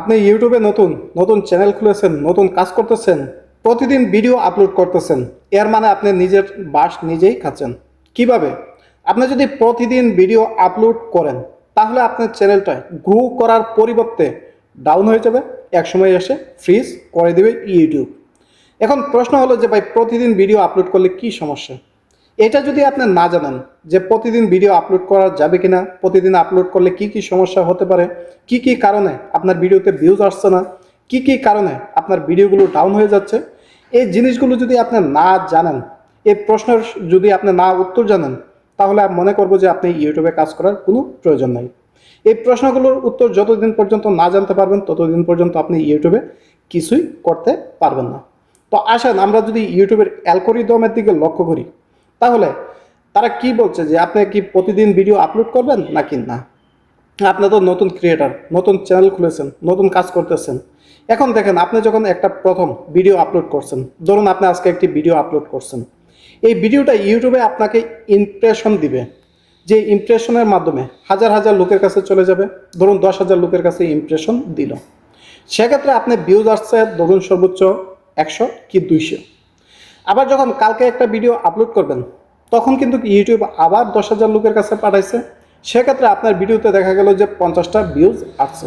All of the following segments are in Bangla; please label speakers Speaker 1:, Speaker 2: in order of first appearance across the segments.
Speaker 1: আপনি ইউটিউবে নতুন নতুন চ্যানেল খুলেছেন, নতুন কাজ করতেছেন, প্রতিদিন ভিডিও আপলোড করতেছেন, এর মানে আপনি নিজের বাস নিজেই খাচ্ছেন। কীভাবে? আপনি যদি প্রতিদিন ভিডিও আপলোড করেন, তাহলে আপনার চ্যানেলটা গ্রো করার পরিবর্তে ডাউন হয়ে যাবে, একসময় এসে ফ্রিজ করে দেবে ইউটিউব এখন প্রশ্ন হলো যে ভাই, প্রতিদিন ভিডিও আপলোড করলে কি সমস্যা? এটা যদি আপনি না জানেন যে প্রতিদিন ভিডিও আপলোড করা যাবে কিনা, প্রতিদিন আপলোড করলে কি কি সমস্যা হতে পারে, কি কি কারণে আপনার ভিডিওতে ভিউজ আসছে না, কি কি কারণে আপনার ভিডিওগুলো ডাউন হয়ে যাচ্ছে, এই জিনিসগুলো যদি আপনি না জানেন, এই প্রশ্নের যদি আপনি না উত্তর জানেন, তাহলে আমি মনে করব যে আপনি ইউটিউবে কাজ করার কোনো প্রয়োজন নাই। এই প্রশ্নগুলোর উত্তর যতদিন পর্যন্ত না জানতে পারবেন, ততদিন পর্যন্ত আপনি ইউটিউবে কিছুই করতে পারবেন না। তো আসেন আমরা যদি ইউটিউবের অ্যালকোরিদমের দিকে লক্ষ্য করি তাহলে তারা কি বলছে যে আপনি কি প্রতিদিন ভিডিও আপলোড করবেন নাকি না? আপনি তো নতুন ক্রিয়েটার নতুন চ্যানেল খুলেছেন, নতুন কাজ করতেছেন। এখন দেখেন, আপনি যখন একটা প্রথম ভিডিও আপলোড করছেন, ধরুন আপনি আজকে একটি ভিডিও আপলোড করছেন, এই ভিডিওটা ইউটিউবে আপনাকে ইমপ্রেশন দিবে। যে ইমপ্রেশনের মাধ্যমে হাজার হাজার লোকের কাছে চলে যাবে, ধরুন দশ হাজার লোকের কাছে ইমপ্রেশন দিল। সেক্ষেত্রে আপনি ভিউজ আসছে, ধরুন সর্বোচ্চ একশো কি দুইশো। আবার যখন কালকে একটা ভিডিও আপলোড করবেন, তখন কিন্তু ইউটিউব আবার দশ হাজার লোকের কাছে পাঠাইছে। সেক্ষেত্রে আপনার ভিডিওতে দেখা গেল যে পঞ্চাশটা ভিউজ আসছে।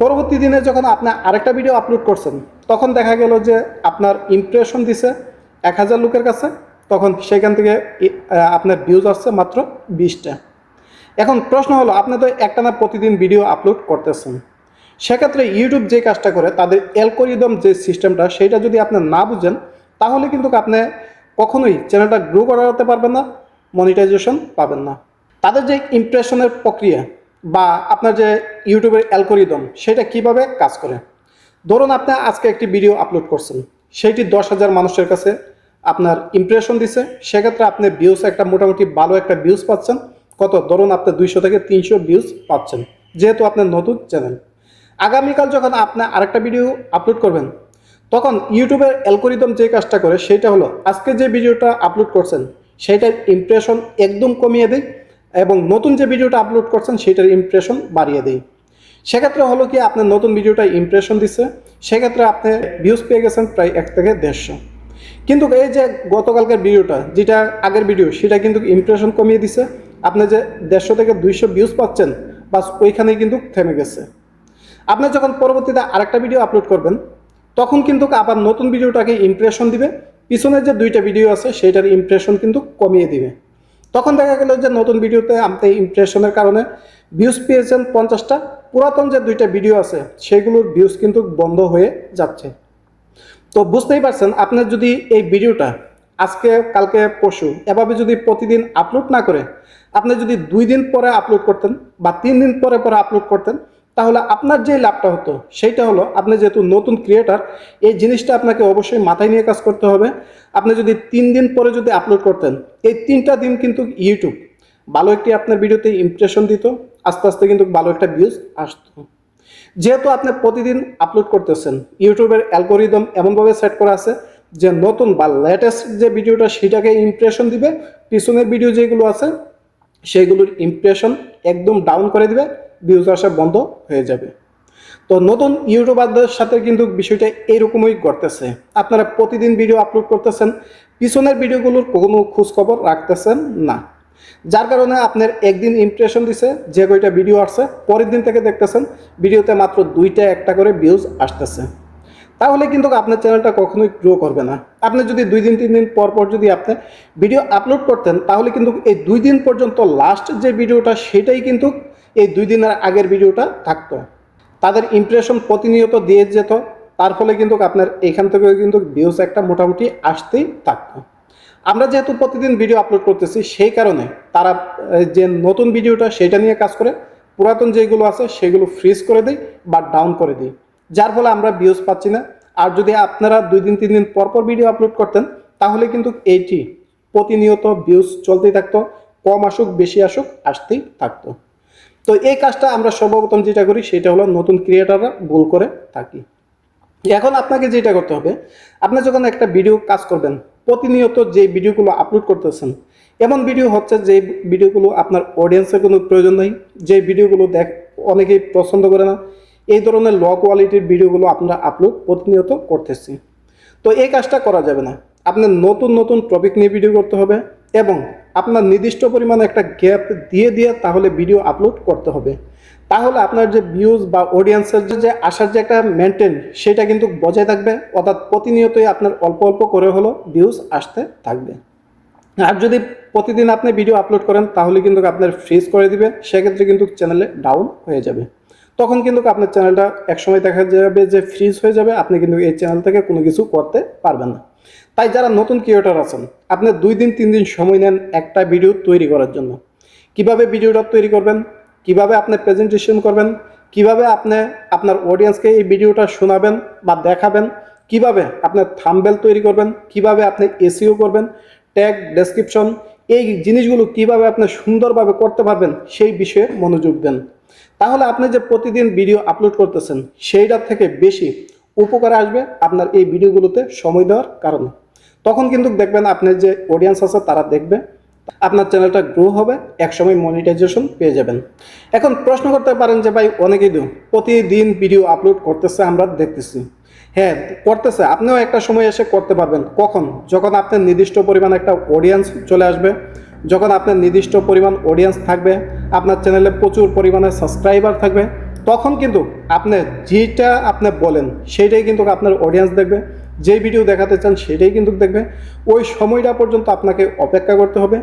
Speaker 1: পরবর্তী দিনে যখন আপনি আরেকটা ভিডিও আপলোড করছেন, তখন দেখা গেল যে আপনার ইমপ্রেশন দিছে এক হাজার লোকের কাছে, তখন সেখান থেকে আপনার ভিউজ আসছে মাত্র বিশটা। এখন প্রশ্ন হলো, আপনি তো একটানা প্রতিদিন ভিডিও আপলোড করতেছেন। সেক্ষেত্রে ইউটিউব যে কাজটা করে, তাদের অ্যালকোরিদম যে সিস্টেমটা সেটা যদি আপনি না বুঝেন তাহলে কিন্তু আপনি কখনোই চ্যানেলটা গ্রো করাতে পারবেন না মনিটাইজেশন পাবেন না। তাদের যে ইমপ্রেশনের প্রক্রিয়া বা আপনার যে ইউটিউবের অ্যালকোরিদম সেটা কীভাবে কাজ করে? ধরুন আপনি আজকে একটি ভিডিও আপলোড করছেন, সেইটি দশ হাজার মানুষের কাছে আপনার ইমপ্রেশন দিছে, সেক্ষেত্রে আপনি ভিউজ একটা মোটামুটি ভালো একটা ভিউজ পাচ্ছেন। কত? ধরুন আপনি দুইশো থেকে তিনশো ভিউজ পাচ্ছেন, যেহেতু আপনার নতুন চ্যানেল আগামীকাল যখন আপনি আরেকটা ভিডিও আপলোড করবেন তখন ইউটিউবের অ্যালকোরিদম যে কাজটা করে, সেটা হলো আজকে যে ভিডিওটা আপলোড করছেন, সেটার ইমপ্রেশন একদম কমিয়ে দেয় এবং নতুন যে ভিডিওটা আপলোড করছেন, সেটার ইমপ্রেশন বাড়িয়ে দেয় সেক্ষেত্রে হলো কি, আপনার নতুন ভিডিওটা ইমপ্রেশন দিচ্ছে সেক্ষেত্রে আপনি ভিউজ পেয়ে গেছেন প্রায় এক থেকে দেড়শো। কিন্তু এই যে গতকালকের ভিডিওটা, যেটা আগের ভিডিও সেটা কিন্তু ইমপ্রেশন কমিয়ে দিছে। আপনি যে দেড়শো থেকে দুইশো ভিউজ পাচ্ছেন, বাস ওইখানেই কিন্তু থেমে গেছে। আপনি যখন পরবর্তীতে আরেকটা ভিডিও আপলোড করবেন তখন কিন্তু আবার নতুন ভিডিওটাকে ইমপ্রেশন দিবে। পিছনের যে দুইটা ভিডিও আছে সেটার ইমপ্রেশন কিন্তু কমিয়ে দিবে। তখন দেখা গেল যে নতুন ভিডিওতে আপনি ইমপ্রেশনের কারণে ভিউজ পেয়েছেন পঞ্চাশটা। পুরাতন যে দুইটা ভিডিও আছে, সেগুলোর ভিউজ কিন্তু বন্ধ হয়ে যাচ্ছে। তো বুঝতেই পারছেন, আপনার যদি এই ভিডিওটা আজকে, কালকে, পরশু এভাবে যদি প্রতিদিন আপলোড না করে, আপনি যদি দুই দিন পরে আপলোড করতেন বা তিন দিন পরে পরে আপলোড করতেন তাহলে আপনার যে লাভটা হতো, সেইটা হলো আপনি যেহেতু নতুন ক্রিয়েটার এই জিনিসটা আপনাকে অবশ্যই মাথায় নিয়ে কাজ করতে হবে। আপনি যদি তিন দিন পরে যদি আপলোড করতেন, এই তিনটা দিন কিন্তু ইউটিউব ভালো একটি আপনার ভিডিওতে ইমপ্রেশন দিত, আস্তে আস্তে কিন্তু ভালো একটা ভিউজ আসতো। যেহেতু আপনি প্রতিদিন আপলোড করতেছেন ইউটিউবের অ্যালগোরিদম এমনভাবে সেট করা আছে যে নতুন বা লেটেস্ট যে ভিডিওটা সেটাকে ইমপ্রেশন দিবে, পিছনের ভিডিও যেগুলো আছে, সেগুলোর ইমপ্রেশন একদম ডাউন করে দিবে ভিউজ আসা বন্ধ হয়ে যাবে। তো নতুন ইউটিউবারদের সাথে কিন্তু বিষয়টা এইরকমই ঘটতেছে। আপনারা প্রতিদিন ভিডিও আপলোড করতেছেন, পিছনের ভিডিওগুলোর কোনো খোঁজখবর রাখতেছেন না। যার কারণে আপনার একদিন ইমপ্রেশন দিছে, যে কয়টা ভিডিও আসছে, পরের দিন থেকে দেখতেছেন ভিডিওতে মাত্র দুইটা একটা করে ভিউজ আসতেছে। তাহলে কিন্তু আপনার চ্যানেলটা কখনোই গ্রো করবে না। আপনি যদি দুই দিন, তিন দিন পর পর যদি আপনি ভিডিও আপলোড করতেন, তাহলে কিন্তু এই দুই দিন পর্যন্ত লাস্ট যে ভিডিওটা সেটাই কিন্তু এই দুই দিনের আগের ভিডিওটা থাকতো। তাদের ইমপ্রেশন প্রতিনিয়ত দিয়ে যেত, তার ফলে কিন্তু আপনার এখান থেকেও কিন্তু ভিউজ একটা মোটামুটি আসতেই থাকতো। আমরা যেহেতু প্রতিদিন ভিডিও আপলোড করতেছি, সেই কারণে তারা যে নতুন ভিডিওটা, সেটা নিয়ে কাজ করে, পুরাতন যেগুলো আছে, সেগুলো ফ্রিজ করে দিই বা ডাউন করে দিই। যার ফলে আমরা ভিউজ পাচ্ছি না। আর যদি আপনারা দুই দিন, তিন দিন পর পর ভিডিও আপলোড করতেন, তাহলে কিন্তু এইটি প্রতিনিয়ত ভিউজ চলতেই থাকতো, কম আসুক, বেশি আসুক, আসতেই থাকতো। তো এই কাজটা আমরা সর্বপ্রথম যেটা করি সেটা হলো নতুন ক্রিয়েটাররা ভুল করে থাকি। এখন আপনাকে যেটা করতে হবে, আপনি যখন একটা ভিডিও কাজ করবেন, প্রতিনিয়ত যে ভিডিওগুলো আপলোড করতেছেন, এমন ভিডিও হচ্ছে যে ভিডিওগুলো আপনার অডিয়েন্সের কোনো প্রয়োজন নেই, যে ভিডিওগুলো দেখ, অনেকেই পছন্দ করে না, এই ধরনের লো কোয়ালিটির ভিডিওগুলো আমরা আপলোড প্রতিনিয়ত করতেছি। তো এই কাজটা করা যাবে না। আপনার নতুন নতুন টপিক নিয়ে ভিডিও করতে হবে এবং আপনার নির্দিষ্ট পরিমাণে একটা গ্যাপ দিয়ে দিয়ে তাহলে ভিডিও আপলোড করতে হবে। তাহলে আপনার যে ভিউজ বা অডিয়েন্সের যে আসার যে একটা মেনটেন সেটা কিন্তু বজায় থাকবে। অর্থাৎ প্রতিনিয়তই আপনার অল্প অল্প করে হলো ভিউজ আসতে থাকবে। আর যদি প্রতিদিন আপনি ভিডিও আপলোড করেন, তাহলে কিন্তু আপনার ফ্রিজ করে দিবে। সেক্ষেত্রে কিন্তু চ্যানেলে ডাউন হয়ে যাবে। তখন কিন্তু আপনার চ্যানেলটা একসময় দেখা যাবে যে ফ্রিজ হয়ে যাবে। আপনি কিন্তু এই চ্যানেল থেকে কোনো কিছু করতে পারবেন না। তাই যারা নতুন ক্রিয়েটর আছেন, আপনি দুই দিন, তিন দিন সময় নেন একটা ভিডিও তৈরি করার জন্য। কীভাবে ভিডিওটা তৈরি করবেন, কীভাবে আপনি প্রেজেন্টেশন করবেন, কীভাবে আপনি আপনার অডিয়েন্সকে এই ভিডিওটা শোনাবেন বা দেখাবেন, কীভাবে আপনার থাম্বেল তৈরি করবেন, কীভাবে আপনি এসিও করবেন ট্যাগ ডেসক্রিপশন এই জিনিসগুলো কীভাবে আপনি সুন্দরভাবে করতে পারবেন, সেই বিষয়ে মনোযোগ দেন। তাহলে আপনি যে প্রতিদিন ভিডিও আপলোড করতেছেন, সেইটার থেকে বেশি উপকার আসবে আপনার এই ভিডিওগুলোতে সময় দেওয়ার কারণে। তখন কিন্তু দেখবেন আপনার যে অডিয়েন্স আছে তারা দেখবে, আপনার চ্যানেলটা গ্রো হবে, একসময় মনিটাইজেশন পেয়ে যাবেন। এখন প্রশ্ন করতে পারেন যে ভাই অনেকেই তো প্রতিদিন ভিডিও আপলোড করতেছে, আমরা দেখতেছি। হ্যাঁ করতেছে। আপনিও একটা সময় এসে করতে পারবেন। কখন? যখন আপনার নির্দিষ্ট পরিমাণ একটা অডিয়েন্স চলে আসবে, যখন আপনার নির্দিষ্ট পরিমাণ অডিয়েন্স থাকবে, আপনার চ্যানেলে প্রচুর পরিমাণে সাবস্ক্রাইবার থাকবে তখন কিন্তু আপনি যেটা আপনি বলেন সেইটাই কিন্তু আপনার অডিয়েন্স দেখবে। যেই ভিডিও দেখাতে চান, সেটাই কিন্তু দেখবে। ওই সময়টা পর্যন্ত আপনাকে অপেক্ষা করতে হবে।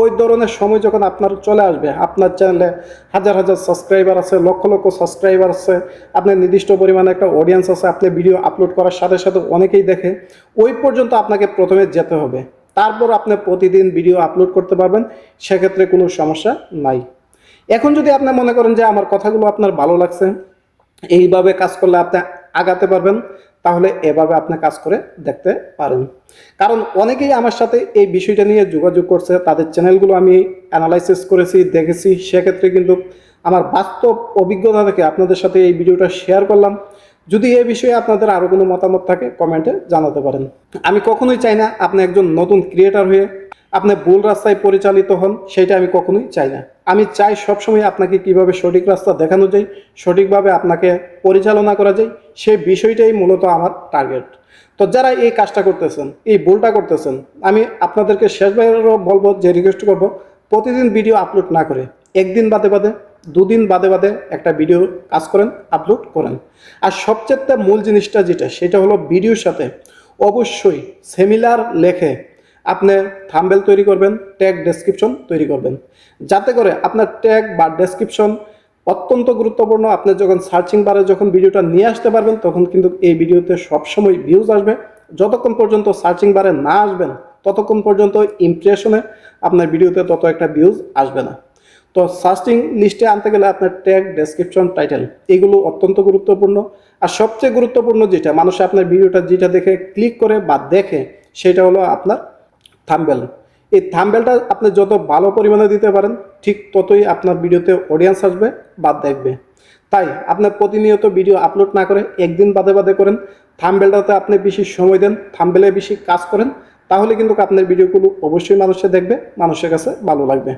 Speaker 1: ওই ধরনের সময় যখন আপনার চলে আসবে, আপনার চ্যানেলে হাজার হাজার সাবস্ক্রাইবার আছে, লক্ষ লক্ষ সাবস্ক্রাইবার আছে, আপনার নির্দিষ্ট পরিমাণে একটা অডিয়েন্স আছে, আপনি ভিডিও আপলোড করার সাথে সাথে অনেকেই দেখে, ওই পর্যন্ত আপনাকে প্রথমে যেতে হবে। তারপর আপনি প্রতিদিন ভিডিও আপলোড করতে পারবেন, সেক্ষেত্রে কোনো সমস্যা নাই। এখন যদি আপনি মনে করেন যে আমার কথাগুলো আপনার ভালো লাগছে, এইভাবে কাজ করলে আপনি আগাতে পারবেন, তাহলে এভাবে আপনি কাজ করে দেখতে পারেন। কারণ অনেকেই আমার সাথে এই বিষয়টা নিয়ে যোগাযোগ করছে, তাদের চ্যানেলগুলো আমি অ্যানালাইসিস করেছি, দেখেছি, সেক্ষেত্রে কিন্তু আমার বাস্তব অভিজ্ঞতা থেকে আপনাদের সাথে এই ভিডিওটা শেয়ার করলাম। যদি এই বিষয়ে আপনাদের আরও কোনো মতামত থাকে কমেন্টে জানাতে পারেন। আমি কখনোই চাই না আপনি একজন নতুন ক্রিয়েটার হয়ে আপনি ভুল রাস্তায় পরিচালিত হন, সেটা আমি কখনোই চাই না। আমি চাই সবসময় আপনাকে কীভাবে সঠিক রাস্তা দেখানো যায়, সঠিকভাবে আপনাকে পরিচালনা করা যায় সেই বিষয়টাই মূলত আমার টার্গেট তো যারা এই কাজটা করতেছেন, এই ভুলটা করতেছেন, আমি আপনাদেরকে শেষবারও বলব যে রিকোয়েস্ট করব, প্রতিদিন ভিডিও আপলোড না করে, একদিন বাদে বাদে, দুদিন বাদে বাদে একটা ভিডিও কাজ করেন আপলোড করেন। আর সবচেয়ে মূল জিনিসটা যেটা, সেটা হলো ভিডিওর সাথে অবশ্যই সেমিলার লেখে আপনি থাম্বেল তৈরি করবেন ট্যাগ ডেসক্রিপশন তৈরি করবেন। যাতে করে আপনার ট্যাগ বা ডেসক্রিপশন অত্যন্ত গুরুত্বপূর্ণ। আপনি যখন সার্চিং বারে যখন ভিডিওটা নিয়ে আসতে পারবেন, তখন কিন্তু এই ভিডিওতে সবসময় ভিউজ আসবে। যতক্ষণ পর্যন্ত সার্চিং বারে না আসবেন, ততক্ষণ পর্যন্ত ইমপ্রেশনে আপনার ভিডিওতে তত একটা ভিউজ আসবে না। তো সার্চিং লিস্টে আনতে গেলে আপনার ট্যাগ ডেসক্রিপশন টাইটেল এগুলো অত্যন্ত গুরুত্বপূর্ণ। আর সবচেয়ে গুরুত্বপূর্ণ যেটা, মানুষ আপনার ভিডিওটা যেটা দেখে ক্লিক করে বা দেখে, সেটা হলো আপনার থাম্বেল। এই থাম্বেলটা আপনি যত ভালো পরিমাণে দিতে পারেন, ঠিক ততই আপনার ভিডিওতে অডিয়েন্স আসবে বা দেখবে। তাই আপনার প্রতিনিয়ত ভিডিও আপলোড না করে একদিন বাদে বাদে করেন। থাম্বেলটাতে আপনি বেশি সময় দেন, থাম্বেলে বেশি কাজ করেন, তাহলে কিন্তু আপনার ভিডিওগুলো অবশ্যই মানুষে দেখবে, মানুষের কাছে ভালো লাগবে।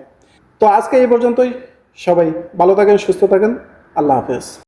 Speaker 1: তো আজকে এই পর্যন্তই। সবাই ভালো থাকেন, সুস্থ থাকেন। আল্লাহ হাফেজ।